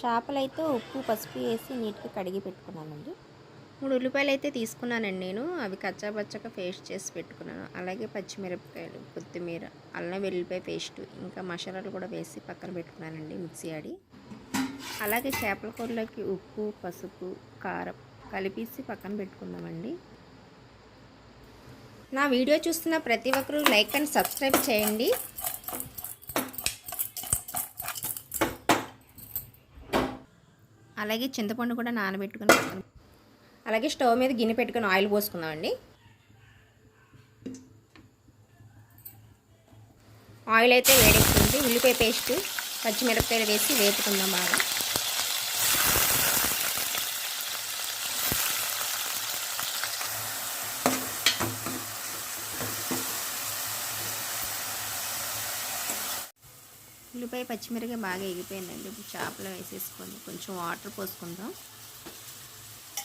చేపలైతే ఉప్పు పసుపు వేసి నీట్గా కడిగి పెట్టుకున్నానండి. మూడు ఉల్లిపాయలు అయితే తీసుకున్నానండి నేను. అవి కచ్చాపచ్చగా పేస్ట్ చేసి పెట్టుకున్నాను. అలాగే పచ్చిమిరపకాయలు కొత్తిమీర అల్లం వెల్లిపాయ పేస్ట్ ఇంకా మసాలాలు కూడా వేసి పక్కన పెట్టుకున్నానండి మిక్సీ ఆడి. అలాగే చేపల కూరలోకి ఉప్పు పసుపు కారం కలిపేసి పక్కన పెట్టుకుందామండి. నా వీడియో చూస్తున్న ప్రతి ఒక్కరూ లైక్ అండ్ సబ్స్క్రైబ్ చేయండి. అలాగే చింతపండు కూడా నానబెట్టుకుని అలాగే స్టవ్ మీద గిన్నె పెట్టుకుని ఆయిల్ పోసుకుందామండి. ఆయిల్ అయితే వేడెక్కుతుంది ఉల్లిపాయ పేస్ట్ పచ్చిమిరపకాయలు వేసి వేపుకుందాం బాగా. ఉల్లిపాయ పచ్చిమిరపకాయ బాగా ఎగిపోయిందండి ఇప్పుడు చేపలు వేసేసుకొని కొంచెం వాటర్ పోసుకుందాం.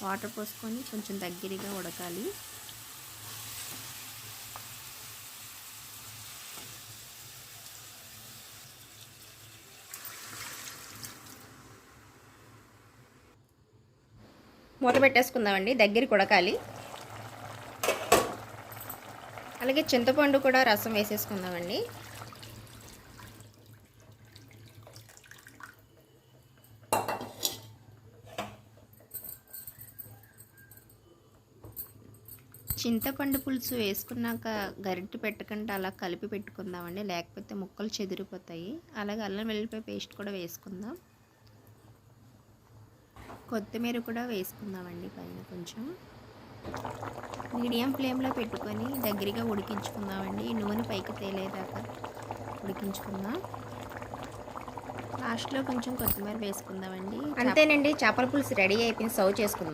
వాటర్ పోసుకొని కొంచెం దగ్గరగా ఉడకాలి. మూత పెట్టేసుకుందామండి. దగ్గరికి ఉడకాలి. అలాగే చింతపండు కూడా రసం వేసేసుకుందామండి. చింతపండు పులుసు వేసుకున్నాక గరిటె పెట్టకుండా అలా కలిపి పెట్టుకుందామండి. లేకపోతే ముక్కలు చెదిరిపోతాయి. అలాగే అల్లం వెల్లిపాయ పేస్ట్ కూడా వేసుకుందాం. కొత్తిమీర కూడా వేసుకుందామండి పైన కొంచెం. మీడియం ఫ్లేమ్లో పెట్టుకొని దగ్గరగా ఉడికించుకుందామండి. నూనె పైకి తేలేదాకా ఉడికించుకుందాం. లాస్ట్లో కొంచెం కొత్తిమీర వేసుకుందామండి. అంతేనండి చేపల పులుసు రెడీ అయిపోయింది. సర్వ్ చేసుకుందాం.